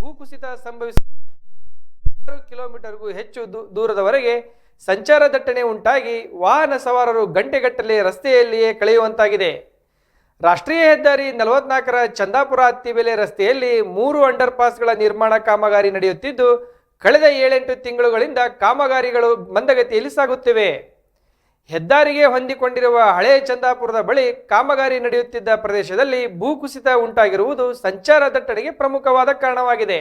ಭೂಕುಸಿತ ಸಂಭವಿಸಿ ಕಿಲೋಮೀಟರ್ಗೂ ಹೆಚ್ಚು ದೂರದವರೆಗೆ ಸಂಚಾರ ದಟ್ಟಣೆ ಉಂಟಾಗಿ ವಾಹನ ಸವಾರರು ಗಂಟೆಗಟ್ಟಲೆ ರಸ್ತೆಯಲ್ಲಿಯೇ ಕಳೆಯುವಂತಾಗಿದೆ. ರಾಷ್ಟ್ರೀಯ ಹೆದ್ದಾರಿ ನಲವತ್ನಾಲ್ಕರ ಚಂದಾಪುರ ಅತ್ತಿಬೆಲೆ ರಸ್ತೆಯಲ್ಲಿ ಮೂರು ಅಂಡರ್ ಪಾಸ್ಗಳ ನಿರ್ಮಾಣ ಕಾಮಗಾರಿ ನಡೆಯುತ್ತಿದ್ದು, ಕಳೆದ ಏಳೆಂಟು ತಿಂಗಳುಗಳಿಂದ ಕಾಮಗಾರಿಗಳು ಮಂದಗತಿಯಲ್ಲಿ ಸಾಗುತ್ತಿವೆ. ಹೆದ್ದಾರಿಗೆ ಹೊಂದಿಕೊಂಡಿರುವ ಹಳೆ ಚಂದಾಪುರದ ಬಳಿ ಕಾಮಗಾರಿ ನಡೆಯುತ್ತಿದ್ದ ಪ್ರದೇಶದಲ್ಲಿ ಭೂಕುಸಿತ ಉಂಟಾಗಿರುವುದು ಸಂಚಾರ ದಟ್ಟಣೆಗೆ ಪ್ರಮುಖವಾದ ಕಾರಣವಾಗಿದೆ.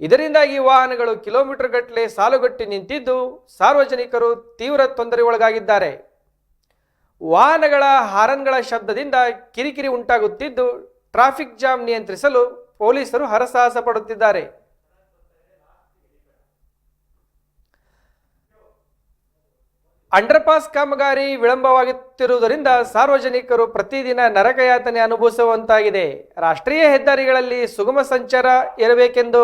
ಇದರಿಂದಾಗಿ ವಾಹನಗಳು ಕಿಲೋಮೀಟರ್ ಗಟ್ಟಲೆ ಸಾಲುಗಟ್ಟಿ ನಿಂತಿದ್ದು ಸಾರ್ವಜನಿಕರು ತೀವ್ರ ತೊಂದರೆ ಒಳಗಾಗಿದ್ದಾರೆ ವಾಹನಗಳ ಹಾರನ್ಗಳ ಶಬ್ದದಿಂದ ಕಿರಿಕಿರಿ ಉಂಟಾಗುತ್ತಿದ್ದು, ಟ್ರಾಫಿಕ್ ಜಾಮ್ ನಿಯಂತ್ರಿಸಲು ಪೊಲೀಸರು ಹರಸಾಹಸ ಪಡುತ್ತಿದ್ದಾರೆ. ಅಂಡರ್ಪಾಸ್ ಕಾಮಗಾರಿ ವಿಳಂಬವಾಗುತ್ತಿರುವುದರಿಂದ ಸಾರ್ವಜನಿಕರು ಪ್ರತಿದಿನ ನರಕಯಾತನೆ ಅನುಭವಿಸುವಂತಾಗಿದೆ. ರಾಷ್ಟ್ರೀಯ ಹೆದ್ದಾರಿಗಳಲ್ಲಿ ಸುಗಮ ಸಂಚಾರ ಇರಬೇಕೆಂದು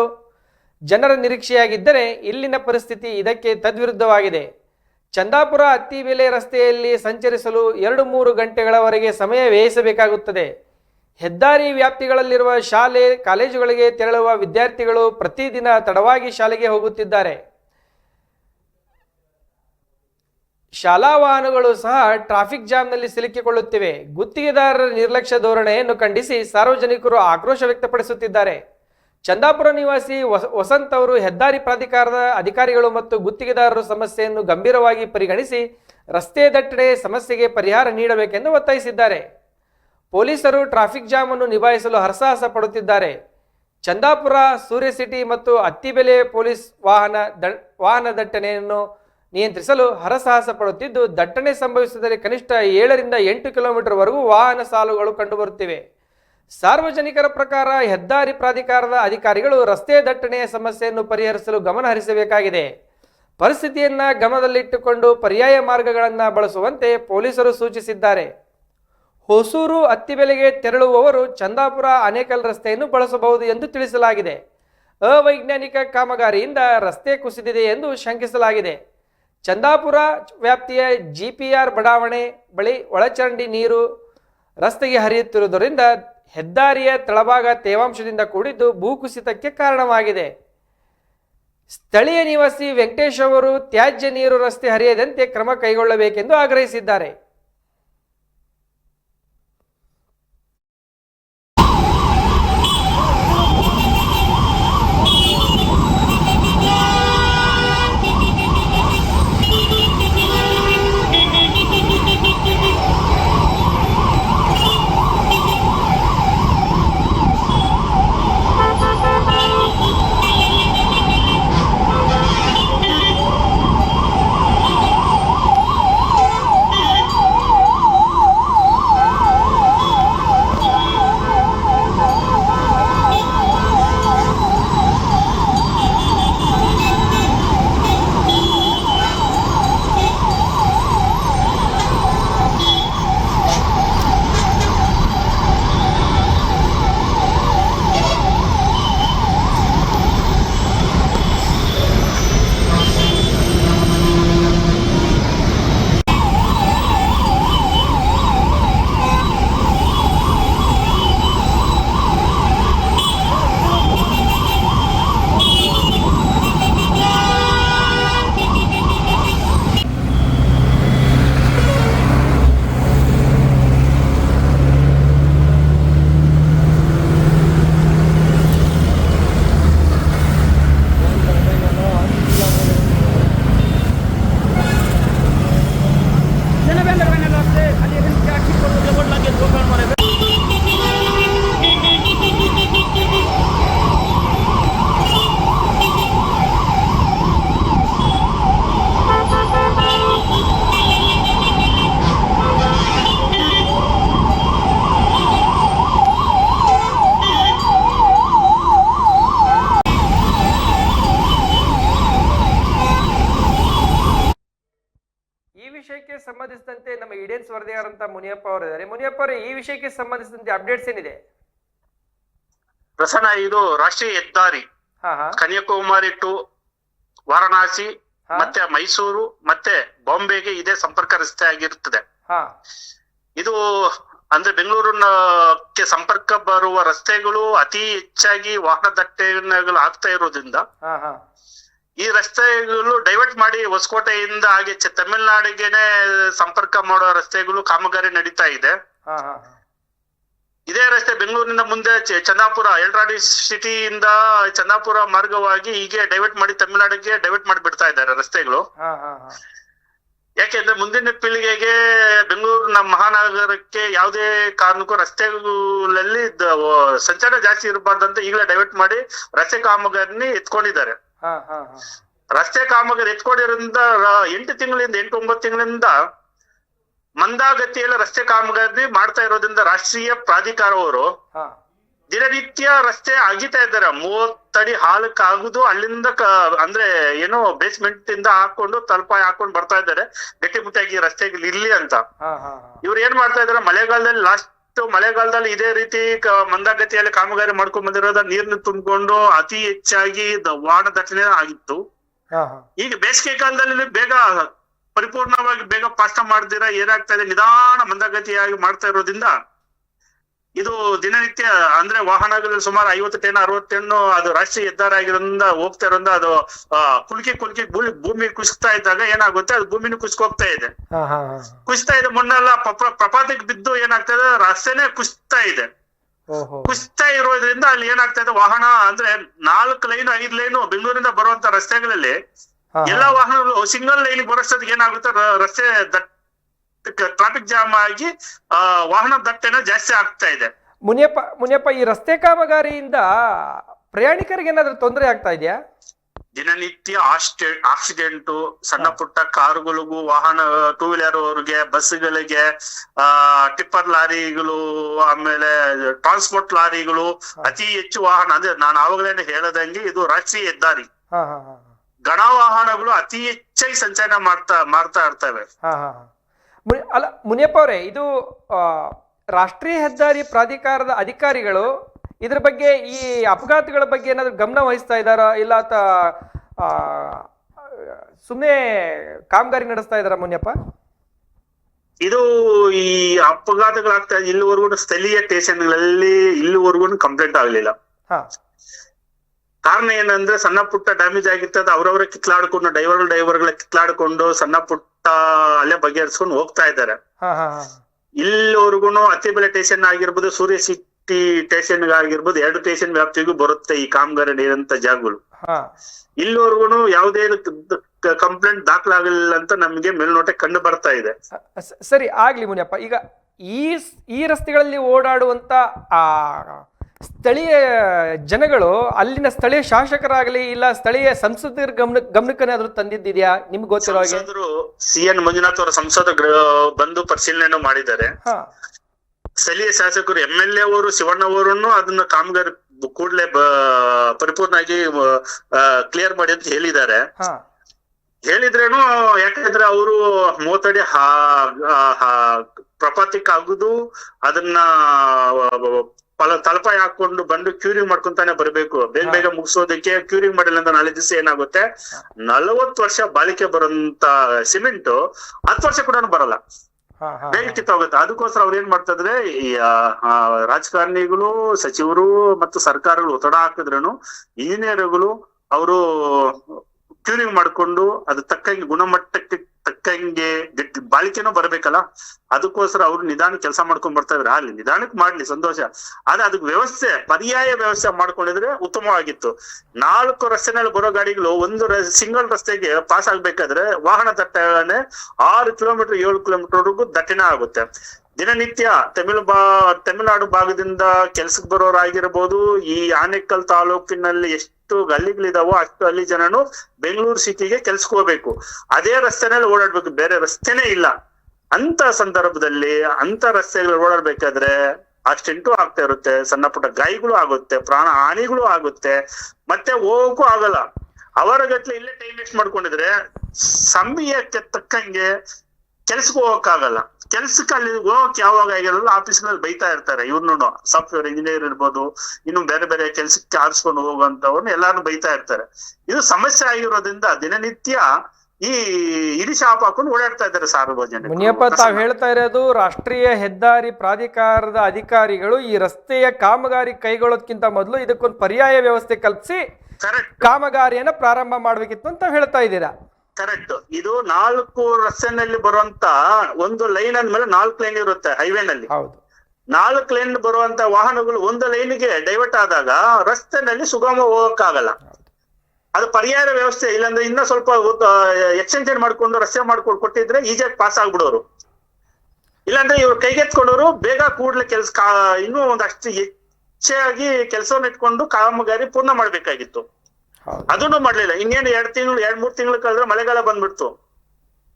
ಜನರ ನಿರೀಕ್ಷೆಯಾಗಿದ್ದರೆ ಇಲ್ಲಿನ ಪರಿಸ್ಥಿತಿ ಇದಕ್ಕೆ ತದ್ವಿರುದ್ಧವಾಗಿದೆ. ಚಂದಾಪುರ ಅತ್ತಿಬೆಲೆ ರಸ್ತೆಯಲ್ಲಿ ಸಂಚರಿಸಲು ಎರಡು ಮೂರು ಗಂಟೆಗಳವರೆಗೆ ಸಮಯ ವ್ಯಯಿಸಬೇಕಾಗುತ್ತದೆ. ಹೆದ್ದಾರಿ ವ್ಯಾಪ್ತಿಗಳಲ್ಲಿರುವ ಶಾಲೆ, ಕಾಲೇಜುಗಳಿಗೆ ತೆರಳುವ ವಿದ್ಯಾರ್ಥಿಗಳು ಪ್ರತಿದಿನ ತಡವಾಗಿ ಶಾಲೆಗೆ ಹೋಗುತ್ತಿದ್ದಾರೆ. ಶಾಲಾ ವಾಹನಗಳು ಸಹ ಟ್ರಾಫಿಕ್ ಜಾಮ್ನಲ್ಲಿ ಸಿಲುಕಿಕೊಳ್ಳುತ್ತಿವೆ. ಗುತ್ತಿಗೆದಾರರ ನಿರ್ಲಕ್ಷ್ಯ ಧೋರಣೆಯನ್ನು ಖಂಡಿಸಿ ಸಾರ್ವಜನಿಕರು ಆಕ್ರೋಶ ವ್ಯಕ್ತಪಡಿಸುತ್ತಿದ್ದಾರೆ. ಚಂದಾಪುರ ನಿವಾಸಿ ವಸ- ವಸಂತ್ ಅವರು ಹೆದ್ದಾರಿ ಪ್ರಾಧಿಕಾರದ ಅಧಿಕಾರಿಗಳು ಮತ್ತು ಗುತ್ತಿಗೆದಾರರು ಸಮಸ್ಯೆಯನ್ನು ಗಂಭೀರವಾಗಿ ಪರಿಗಣಿಸಿ ರಸ್ತೆ ದಟ್ಟಣೆ ಸಮಸ್ಯೆಗೆ ಪರಿಹಾರ ನೀಡಬೇಕೆಂದು ಒತ್ತಾಯಿಸಿದ್ದಾರೆ. ಪೊಲೀಸರು ಟ್ರಾಫಿಕ್ ಜಾಮ್ ಅನ್ನು ನಿಭಾಯಿಸಲು ಹರಸಾಹಸ ಪಡುತ್ತಿದ್ದಾರೆ. ಚಂದಾಪುರ, ಸೂರ್ಯ ಸಿಟಿ ಮತ್ತು ಅತ್ತಿಬೆಲೆ ಪೊಲೀಸ್ ವಾಹನ ದ, ವಾಹನ ದಟ್ಟಣೆಯನ್ನು ನಿಯಂತ್ರಿಸಲು ಹರಸಾಹಸ ಪಡುತ್ತಿದ್ದು, ದಟ್ಟಣೆ ಸಂಭವಿಸಿದರೆ ಕನಿಷ್ಠ ಏಳರಿಂದ ಎಂಟು ಕಿಲೋಮೀಟರ್ವರೆಗೂ ವಾಹನ ಸಾಲುಗಳು ಕಂಡುಬರುತ್ತಿವೆ. ಸಾರ್ವಜನಿಕರ ಪ್ರಕಾರ ಹೆದ್ದಾರಿ ಪ್ರಾಧಿಕಾರದ ಅಧಿಕಾರಿಗಳು ರಸ್ತೆ ದಟ್ಟಣೆಯ ಸಮಸ್ಯೆಯನ್ನು ಪರಿಹರಿಸಲು ಗಮನಹರಿಸಬೇಕಾಗಿದೆ ಪರಿಸ್ಥಿತಿಯನ್ನು ಪರಿಸ್ಥಿತಿಯನ್ನ ಗಮನದಲ್ಲಿಟ್ಟುಕೊಂಡು ಪರ್ಯಾಯ ಮಾರ್ಗಗಳನ್ನು ಬಳಸುವಂತೆ ಪೊಲೀಸರು ಸೂಚಿಸಿದ್ದಾರೆ. ಹೊಸೂರು ಅತ್ತಿಬೆಲೆಗೆ ತೆರಳುವವರು ಚಂದಾಪುರ ಅನೇಕಲ್ ರಸ್ತೆಯನ್ನು ಬಳಸಬಹುದು ಎಂದು ತಿಳಿಸಲಾಗಿದೆ. ಅವೈಜ್ಞಾನಿಕ ಕಾಮಗಾರಿಯಿಂದ ರಸ್ತೆ ಕುಸಿದಿದೆ ಎಂದು ಶಂಕಿಸಲಾಗಿದೆ. ಚಂದಾಪುರ ವ್ಯಾಪ್ತಿಯ ಜಿ ಪಿ ಆರ್ ಬಡಾವಣೆ ಬಳಿ ಒಳಚರಂಡಿ ನೀರು ರಸ್ತೆಗೆ ಹರಿಯುತ್ತಿರುವುದರಿಂದ ಹೆದ್ದಾರಿಯ ತಳಭಾಗ ತೇವಾಂಶದಿಂದ ಕೂಡಿದ್ದು ಭೂಕುಸಿತಕ್ಕೆ ಕಾರಣವಾಗಿದೆ. ಸ್ಥಳೀಯ ನಿವಾಸಿ ವೆಂಕಟೇಶ್ ಅವರು ತ್ಯಾಜ್ಯ ನೀರು ರಸ್ತೆ ಹರಿಯದಂತೆ ಕ್ರಮ ಕೈಗೊಳ್ಳಬೇಕೆಂದು ಆಗ್ರಹಿಸಿದ್ದಾರೆ. ಇದ್ದಾರೆ ಮುನಿಯಪ್ಪ ಅವರು ಈ ವಿಷಯಕ್ಕೆ ಸಂಬಂಧಿಸಿದಂತೆ ಅಪ್ಡೇಟ್ಸ್ ಏನಿದೆ? ಪ್ರಸನ್ನ ಇದು ರಾಷ್ಟ್ರೀಯ ಹೆದ್ದಾರಿ. ಕನ್ಯಾಕುಮಾರಿ ಟು ವಾರಣಾಸಿ ಮತ್ತೆ ಮೈಸೂರು ಮತ್ತೆ ಬಾಂಬೆಗೆ ಇದೇ ಸಂಪರ್ಕ ರಸ್ತೆ ಆಗಿರುತ್ತದೆ. ಇದು ಅಂದ್ರೆ ಬೆಂಗಳೂರಿನಕ್ಕೆ ಸಂಪರ್ಕ ಬರುವ ರಸ್ತೆಗಳು ಅತಿ ಹೆಚ್ಚಾಗಿ ವಾಹನ ದಟ್ಟಣೆಗಳು ಆಗ್ತಾ ಇರೋದ್ರಿಂದ ಈ ರಸ್ತೆಗಳು ಡೈವರ್ಟ್ ಮಾಡಿ ಹೊಸಕೋಟೆಯಿಂದ ಹಾಗೆ ತಮಿಳ್ನಾಡಿಗೆನೆ ಸಂಪರ್ಕ ಮಾಡೋ ರಸ್ತೆಗಳು ಕಾಮಗಾರಿ ನಡೀತಾ ಇದೆ. ಇದೇ ರಸ್ತೆ ಬೆಂಗಳೂರಿನಿಂದ ಮುಂದೆ ಚನ್ನಾಪುರ ಎಲ್ರಾಡಿ ಸಿಟಿಯಿಂದ ಚನ್ನಾಪುರ ಮಾರ್ಗವಾಗಿ ಹೀಗೆ ಡೈವರ್ಟ್ ಮಾಡಿ ತಮಿಳ್ನಾಡಿಗೆ ಡೈವರ್ಟ್ ಮಾಡಿ ಬಿಡ್ತಾ ಇದ್ದಾರೆ ರಸ್ತೆಗಳು. ಯಾಕೆಂದ್ರೆ ಮುಂದಿನ ಪೀಳಿಗೆಗೆ ಬೆಂಗಳೂರು ನಮ್ಮ ಮಹಾನಗರಕ್ಕೆ ಯಾವುದೇ ಕಾರಣಕ್ಕೂ ರಸ್ತೆಗಳಲ್ಲಿ ಸಂಚಾರ ಜಾಸ್ತಿ ಇರಬಾರ್ದಂತ ಈಗಲೇ ಡೈವರ್ಟ್ ಮಾಡಿ ರಸ್ತೆ ಕಾಮಗಾರಿನಿ ಎತ್ಕೊಂಡಿದ್ದಾರೆ. ರಸ್ತೆ ಕಾಮಗಾರಿ ಎತ್ಕೊಂಡಿರೋದ್ರಿಂದ ಎಂಟು ತಿಂಗಳಿಂದ ಎಂಟು ಒಂಬತ್ತು ತಿಂಗಳಿಂದ ಮಂದಾಗತಿಯಲ್ಲಿ ರಸ್ತೆ ಕಾಮಗಾರಿ ಮಾಡ್ತಾ ಇರೋದ್ರಿಂದ ರಾಷ್ಟ್ರೀಯ ಪ್ರಾಧಿಕಾರವರು ದಿನನಿತ್ಯ ರಸ್ತೆ ಅಗಿತಾ ಇದ್ದಾರೆ. ಮೂವತ್ತಡಿ ಹಾಲು ಆಗುದು ಅಲ್ಲಿಂದ ಅಂದ್ರೆ ಏನೋ ಬೇಸ್ಮೆಂಟ್ ಇಂದ ಹಾಕೊಂಡು ತಲುಪಾಯಿ ಹಾಕೊಂಡು ಬರ್ತಾ ಇದ್ದಾರೆ. ಗಟ್ಟಿಮುಟ್ಟಾಗಿ ರಸ್ತೆಗಳು ಇರ್ಲಿ ಅಂತ. ಇವ್ರು ಏನ್ ಮಾಡ್ತಾ ಇದಾರೆ ಮಳೆಗಾಲದಲ್ಲಿ ಲಾಸ್ಟ್ ಮಳೆಗಾಲದಲ್ಲಿ ಇದೇ ರೀತಿ ಮಂದಗತಿಯಲ್ಲಿ ಕಾಮಗಾರಿ ಮಾಡ್ಕೊಂಡ್ ಬಂದಿರೋದ ನೀರ್ನ ತುಂಬಿಕೊಂಡು ಅತಿ ಹೆಚ್ಚಾಗಿ ವಾಣ ದಟ್ಟಣೆ ಆಗಿತ್ತು. ಈಗ ಬೇಸಿಗೆ ಕಾಲದಲ್ಲಿ ಬೇಗ ಪರಿಪೂರ್ಣವಾಗಿ ಬೇಗ ಪಾಠ ಮಾಡ್ದಿರ ಏನಾಗ್ತಾ ಇದೆ? ನಿಧಾನ ಮಂದಗತಿಯಾಗಿ ಮಾಡ್ತಾ ಇರೋದ್ರಿಂದ ಇದು ದಿನನಿತ್ಯ ಅಂದ್ರೆ ವಾಹನಗಳಲ್ಲಿ ಸುಮಾರು ಐವತ್ತು ಟೆನ್ ಅರವತ್ತು ಟನ್ ಅದು ರಾಷ್ಟ್ರೀಯ ಹೆದ್ದಾರಿ ಆಗಿರೋದ್ರಿಂದ ಹೋಗ್ತಾ ಇರೋದ್ರಿಂದ ಅದು ಕುಲ್ಕಿ ಕುಲ್ಕಿ ಭೂಮಿ ಕುಸಿತಾ ಇದ್ದಾಗ ಏನಾಗುತ್ತೆ? ಅದು ಭೂಮಿನ ಕುಸ್ಕೋಗ್ತಾ ಇದೆ. ಕುಸ್ತಾ ಇದೆ. ಮೊನ್ನೆಲ್ಲ ಪ್ರಪಾತಕ್ಕೆ ಬಿದ್ದು ಏನಾಗ್ತಾ ಇದೆ? ರಸ್ತೆನೆ ಕುಸಿತಾ ಇದೆ. ಕುಸ್ತಾ ಇರೋದ್ರಿಂದ ಅಲ್ಲಿ ಏನಾಗ್ತಾ ಇದೆ? ವಾಹನ ಅಂದ್ರೆ ನಾಲ್ಕು ಲೈನ್ ಐದು ಲೈನ್ ಬೆಂಗಳೂರಿಂದ ಬರುವಂತ ರಸ್ತೆಗಳಲ್ಲಿ ಎಲ್ಲಾ ವಾಹನಗಳು ಸಿಂಗಲ್ ಲೈನ್ ಬರೋಷ್ಟೊತ್ತಿಗೆ ಏನಾಗುತ್ತೆ? ರಸ್ತೆ ರಸ್ತೆ ಟ್ರಾಫಿಕ್ ಜಾಮ್ ಆಗಿ ವಾಹನ ದಟ್ಟಣೆ ಜಾಸ್ತಿ ಆಗ್ತಾ ಇದೆ. ಮುನಿಯಪ್ಪ ಮುನಿಯಪ್ಪ ಈ ರಸ್ತೆ ಕಾಮಗಾರಿಯಿಂದ ಪ್ರಯಾಣಿಕರಿಗೆ ಏನಾದ್ರೂ ತೊಂದರೆ ಆಗ್ತಾ ಇದೆಯಾ? ದಿನನಿತ್ಯ ಆಕ್ಸಿಡೆಂಟ್ ಆಕ್ಸಿಡೆಂಟ್ ಸಣ್ಣ ಪುಟ್ಟ ಕಾರುಗಳಿಗೂ ವಾಹನ ಟೂ ವೀಲರ್ ಅವ್ರಿಗೆ ಬಸ್ಗಳಿಗೆ ಆ ಟಿಪ್ಪರ್ ಲಾರಿಗಳು ಆಮೇಲೆ ಟ್ರಾನ್ಸ್ಪೋರ್ಟ್ ಲಾರಿಗಳು ಅತಿ ಹೆಚ್ಚು ವಾಹನ ಅಂದ್ರೆ ನಾನು ಆವಾಗಲೇ ಹೇಳದಂಗೆ ಇದು ರಾಷ್ಟ್ರೀಯ ಹೆದ್ದಾರಿ. ಗಣ ವಾಹನಗಳು ಅತಿ ಹೆಚ್ಚಾಗಿ ಸಂಚಾರ ಮಾಡ್ತಾ ಮಾಡ್ತಾ ಇರ್ತವೆ. ಅಲ್ಲ ಮುನಿಯಪ್ಪ ಅವರೇ ಇದು ಆ, ರಾಷ್ಟ್ರೀಯ ಹೆದ್ದಾರಿ ಪ್ರಾಧಿಕಾರದ ಅಧಿಕಾರಿಗಳು ಇದ್ರ ಬಗ್ಗೆ ಈ ಅಪಘಾತಗಳ ಬಗ್ಗೆ ಏನಾದರೂ ಗಮನ ವಹಿಸ್ತಾ ಇದ್ದಾರಾ? ಇಲ್ಲ ಆತ ಸುಮ್ಮನೆ ಕಾಮಗಾರಿ ನಡೆಸ್ತಾ ಇದ್ದಾರಾ ಮುನಿಯಪ್ಪ? ಇದು ಈ ಅಪಘಾತಗಳಾಗ್ತಾ ಇದೆ ಇಲ್ಲಿವರೆಗೂ ಸ್ಥಳೀಯ ಸ್ಟೇಷನ್ಗಳಲ್ಲಿ ಇಲ್ಲಿವರೆಗೂ ಕಂಪ್ಲೇಂಟ್ ಆಗಲಿಲ್ಲ. ಹಾ. ಕಾರಣ ಏನಂದ್ರೆ ಸಣ್ಣ ಪುಟ್ಟ ಡ್ಯಾಮೇಜ್ ಆಗಿರ್ತದೆ ಅವ್ರವ್ರ ಕಿತ್ಲಾಡ್ಕೊಂಡು ಡೈವರ್ ಡೈವರ್ಗಳ ಕಿತ್ಲಾಡ್ಕೊಂಡು ಸಣ್ಣ ಪುಟ್ಟ ಅಲ್ಲೇ ಬಗೆಹರಿಸ್ಕೊಂಡು ಹೋಗ್ತಾ ಇದ್ದಾರೆ. ಇಲ್ಲಿವರೆಗೂ ಅತಿ ಬೆಲೆ ಸ್ಟೇಷನ್ ಆಗಿರ್ಬೋದು ಸೂರ್ಯ ಸಿಟಿ ಸ್ಟೇಷನ್ ಆಗಿರ್ಬೋದು ಎರಡು ಸ್ಟೇಷನ್ ವ್ಯಾಪ್ತಿಗೂ ಬರುತ್ತೆ ಈ ಕಾಮಗಾರಿ ನೀರಂತ ಜಾಗಗಳು. ಇಲ್ಲಿವರೆಗೂ ಯಾವುದೇ ಕಂಪ್ಲೇಂಟ್ ದಾಖಲಾಗಲಿಲ್ಲ ಅಂತ ನಮ್ಗೆ ಮೇಲ್ನೋಟ ಕಂಡು ಬರ್ತಾ ಇದೆ. ಸರಿ ಆಗ್ಲಿ ಮುನಿಯಪ್ಪ ಈಗ ಈ ಈ ರಸ್ತೆಗಳಲ್ಲಿ ಓಡಾಡುವಂತ ಆ ಸ್ಥಳೀಯ ಜನಗಳು ಅಲ್ಲಿನ ಸ್ಥಳೀಯ ಶಾಸಕರಾಗಲಿ ಇಲ್ಲ ಸ್ಥಳೀಯ ಸಂಸದರ ಗಮನ ಅದ್ರ ತಂದಿದ್ದಿದ್ಯಾ? ನಿಮ್ಗೆ ಗೊತ್ತಿರೋ ಹಾಗೆ? ಸಂಸದರು ಸಿ ಎನ್ ಮಂಜುನಾಥ್ ಅವರ ಸಂಸದ ಬಂದು ಪರಿಶೀಲನೆ ಮಾಡಿದ್ದಾರೆ. ಹಾ. ಸ್ಥಳೀಯ ಶಾಸಕರು ಎಂ ಎಲ್ ಎ ಅವರು ಶಿವಣ್ಣ ಅವರನ್ನು ಅದನ್ನ ಕಾಮಗಾರಿ ಕೂಡಲೇ ಪರಿಪೂರ್ಣವಾಗಿ ಕ್ಲಿಯರ್ ಮಾಡಿ ಅಂತ ಹೇಳಿದ್ದಾರೆ. ಹಾ. ಹೇಳಿದ್ರೇನು ಯಾಕಂದ್ರೆ ಅವರು ಮೂವತ್ತಡಿ ಹಾ ಪ್ರಪಾತಿಕ್ ಆಗುದು ಅದನ್ನ ಫಲ ತಲಪಾಯಿ ಹಾಕೊಂಡು ಬಂದು ಕ್ಯೂರಿಂಗ್ ಮಾಡ್ಕೊಂತಾನೆ ಬರ್ಬೇಕು. ಬೇಗ ಬೇಗ ಮುಗಿಸೋದಕ್ಕೆ ಕ್ಯೂರಿಂಗ್ ಮಾಡಿಲ್ಲ ಅಂತ ನಾಳೆ ದಿವಸ ಏನಾಗುತ್ತೆ? ನಲವತ್ತು ವರ್ಷ ಬಾಳಿಕೆ ಬರುವಂತ ಸಿಮೆಂಟ್ ಹತ್ತು ವರ್ಷ ಕೂಡ ಬರಲ್ಲ. ಬೇಗ ಕಿತ್ತೋಗುತ್ತೆ. ಅದಕ್ಕೋಸ್ಕರ ಅವ್ರು ಏನ್ ಮಾಡ್ತಾ ಈ ಆ, ಆ, ರಾಜಕಾರಣಿಗಳು ಸಚಿವರು ಮತ್ತು ಸರ್ಕಾರಗಳು ಒತ್ತಡ ಹಾಕಿದ್ರೇನು ಇಂಜಿನಿಯರ್ಗಳು ಅವರು ಕ್ಯೂರಿಂಗ್ ಮಾಡ್ಕೊಂಡು ಅದು ತಕ್ಕಂಗೆ ಗುಣಮಟ್ಟಕ್ಕೆ ತಕ್ಕಂಗೆ ಗಟ್ಟಿ ಬಾಳಿಕೆನೂ ಬರ್ಬೇಕಲ್ಲ? ಅದಕ್ಕೋಸ್ಕರ ಅವ್ರು ನಿಧಾನ ಕೆಲಸ ಮಾಡ್ಕೊಂಡ್ ಬರ್ತಾ ಇದ್ರೆ. ಅಲ್ಲಿ ನಿಧಾನಕ್ಕೆ ಮಾಡ್ಲಿ, ಸಂತೋಷ. ಆದ್ರೆ ಅದಕ್ಕೆ ವ್ಯವಸ್ಥೆ, ಪರ್ಯಾಯ ವ್ಯವಸ್ಥೆ ಮಾಡ್ಕೊಂಡಿದ್ರೆ ಉತ್ತಮವಾಗಿತ್ತು. ನಾಲ್ಕು ರಸ್ತೆನಲ್ಲಿ ಬರೋ ಗಾಡಿಗಳು ಒಂದು ಸಿಂಗಲ್ ರಸ್ತೆಗೆ ಪಾಸ್ ಆಗ್ಬೇಕಾದ್ರೆ ವಾಹನ ದಟ್ಟಣೆ ಆರು ಕಿಲೋಮೀಟರ್, ಏಳು ಕಿಲೋಮೀಟರ್ ವರೆಗೂ ದಟ್ಟಣೆ ಆಗುತ್ತೆ. ದಿನನಿತ್ಯ ತಮಿಳು ಬಾ, ತಮಿಳುನಾಡು ಭಾಗದಿಂದ ಕೆಲ್ಸಕ್ಕೆ ಬರೋರಾಗಿರ್ಬೋದು, ಈ ಆನೇಕಲ್ ತಾಲೂಕಿನಲ್ಲಿ ಎಷ್ಟು ಹಳ್ಳಿಗಳಿದಾವೋ ಅಷ್ಟು ಹಳ್ಳಿ ಜನನು ಬೆಂಗಳೂರು ಸಿಟಿಗೆ ಕೆಲ್ಸಕ್ಕೆ ಹೋಗ್ಬೇಕು ಅದೇ ರಸ್ತೆನಲ್ಲಿ ಓಡಾಡ್ಬೇಕು, ಬೇರೆ ರಸ್ತೆನೇ ಇಲ್ಲ. ಅಂತ ಸಂದರ್ಭದಲ್ಲಿ, ಅಂತ ರಸ್ತೆಗಳು ಓಡಾಡ್ಬೇಕಾದ್ರೆ ಅಷ್ಟೆಂಟು ಆಗ್ತಾ ಇರುತ್ತೆ. ಸಣ್ಣ ಪುಟ್ಟ ಗಾಯಗಳು ಆಗುತ್ತೆ, ಪ್ರಾಣ ಹಾನಿಗಳು ಆಗುತ್ತೆ. ಮತ್ತೆ ಹೋಗಕ್ಕೂ ಆಗಲ್ಲ. ಅವರ ಗಟ್ಲೆ ಇಲ್ಲೇ ಟೈಮ್ ವೇಸ್ಟ್ ಮಾಡ್ಕೊಂಡಿದ್ರೆ, ಸಮಯಕ್ಕೆ ತಕ್ಕಂಗೆ ಕೆಲ್ಸಕ್ಕೆ ಹೋಗಕ್ಕಾಗಲ್ಲ. ಕೆಲ್ಸಕ್ಕೆ ಅಲ್ಲಿ ಹೋಗಕ್ ಯಾವಾಗ ಆಗಿರಲ್ಲ ಆಫೀಸ್ನಲ್ಲಿ ಬೈತಾ ಇರ್ತಾರೆ. ಇವ್ರನ್ನು ಸಾಫ್ಟ್ವೇರ್ ಇಂಜಿನಿಯರ್ ಇರ್ಬೋದು ಇನ್ನು ಬೇರೆ ಬೇರೆ ಕೆಲ್ಸಕ್ಕೆ ಆರಿಸ್ಕೊಂಡು ಹೋಗುವಂತವ್ರನ್ನ ಎಲ್ಲಾರು ಬೈತಾ ಇರ್ತಾರೆ. ಇದು ಸಮಸ್ಯೆ ಆಗಿರೋದ್ರಿಂದ ದಿನನಿತ್ಯ ಈ ಇಡಿ ಶಾಪ್ ಹಾಕೊಂಡು ಓಡಾಡ್ತಾ ಇದ್ದಾರೆ ಸಾರ್ವಜನಿಕ ಮುನಿಯಪ್ಪ ತಾವ್ ಹೇಳ್ತಾ ಇರೋದು ರಾಷ್ಟ್ರೀಯ ಹೆದ್ದಾರಿ ಪ್ರಾಧಿಕಾರದ ಅಧಿಕಾರಿಗಳು ಈ ರಸ್ತೆಯ ಕಾಮಗಾರಿ ಕೈಗೊಳ್ಳೋದ್ಕಿಂತ ಮೊದಲು ಇದಕ್ಕೊಂದು ಪರ್ಯಾಯ ವ್ಯವಸ್ಥೆ ಕಲ್ಪಿಸಿ ಕರೆಕ್ಟ್ ಕಾಮಗಾರಿಯನ್ನ ಪ್ರಾರಂಭ ಮಾಡ್ಬೇಕಿತ್ತು ಅಂತ ಹೇಳ್ತಾ ಇದ್ದೀರಾ? ಕರೆಕ್ಟ್. ಇದು ನಾಲ್ಕು ರಸ್ತೆನಲ್ಲಿ ಬರುವಂತ ಒಂದು ಲೈನ್ ಅಂದ್ಮೇಲೆ ನಾಲ್ಕು ಲೈನ್ ಇರುತ್ತೆ ಹೈವೇನಲ್ಲಿ ಹೌದು. ನಾಲ್ಕು ಲೈನ್ ಬರುವಂತ ವಾಹನಗಳು ಒಂದು ಲೈನ್ಗೆ ಡೈವರ್ಟ್ ಆದಾಗ ರಸ್ತೆನಲ್ಲಿ ಸುಗಮ ಹೋಗಕ್ಕಾಗಲ್ಲ. ಅದು ಪರ್ಯಾಯ ವ್ಯವಸ್ಥೆ ಇಲ್ಲಾಂದ್ರೆ ಇನ್ನ ಸ್ವಲ್ಪ ಎಕ್ಸ್ಟೆನ್ಷನ್ ಮಾಡ್ಕೊಂಡು ರಸ್ತೆ ಮಾಡ್ಕೊಂಡು ಕೊಟ್ಟಿದ್ರೆ ಈಜಿಯಾಗಿ ಪಾಸ್ ಆಗ್ಬಿಡೋರು. ಇಲ್ಲಾಂದ್ರೆ ಇವ್ರು ಕೈಗೆತ್ಕೊಂಡವರು ಬೇಗ ಕೂಡ್ಲೆ ಕೆಲ್ಸ ಇನ್ನೂ ಒಂದಷ್ಟು ಹೆಚ್ಚಾಗಿ ಕೆಲಸವನ್ನ ಇಟ್ಕೊಂಡು ಕಾಮಗಾರಿ ಪೂರ್ಣ ಮಾಡ್ಬೇಕಾಗಿತ್ತು. ಅದನ್ನು ಮಾಡ್ಲಿಲ್ಲ. ಇನ್ನೇನು ಎರಡ್ ತಿಂಗಳು ಎರಡ್ ಮೂರ್ ತಿಂಗಳು ಕಳೆದ್ರೆ ಮಳೆಗಾಲ ಬಂದ್ಬಿಡ್ತು.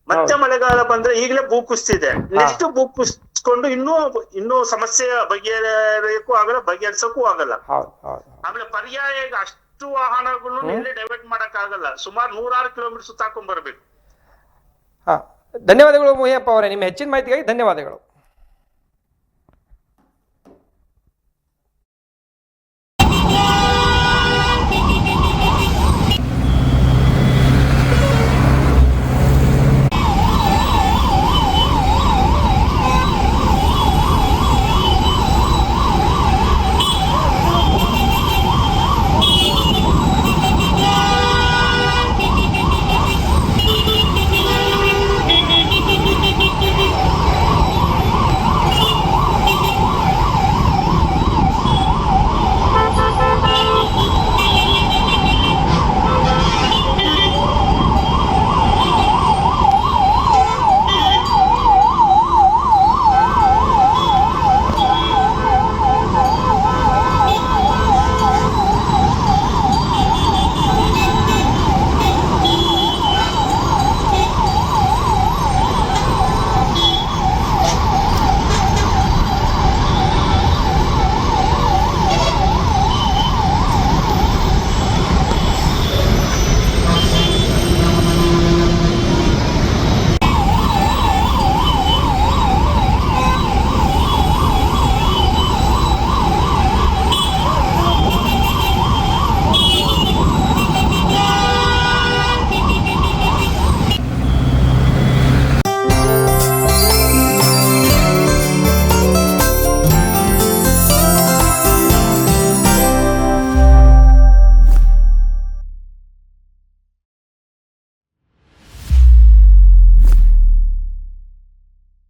ಮತ್ತೆ ಮಳೆಗಾಲ ಬಂದ್ರೆ ಈಗಲೇ ಭೂ ಕುಸ್ತಿದೆ ನೆಕ್ಸ್ಟ್ ಭೂ ಕುಸ್ಕೊಂಡು ಇನ್ನೂ ಇನ್ನೂ ಸಮಸ್ಯೆ ಬಗೆಹರಿಯಕ್ಕೂ ಆಗಲ್ಲ ಬಗೆಹರಿಸಕ್ಕೂ ಆಗಲ್ಲ. ಆಮೇಲೆ ಪರ್ಯಾಯ ಅಷ್ಟು ವಾಹನಗಳು ಡೈವರ್ಟ್ ಮಾಡಕ್ ಆಗಲ್ಲ ಸುಮಾರು ನೂರಾರು ಕಿಲೋಮೀಟರ್ ಸುತ್ತಾಕೊಂಡ್ ಬರ್ಬೇಕು. ಧನ್ಯವಾದಗಳು ಮೊಹಿಯಪ್ಪ ಅವರೇ. ನಿಮ್ಮ ಹೆಚ್ಚಿನ ಮಾಹಿತಿಗಾಗಿ ಧನ್ಯವಾದಗಳು.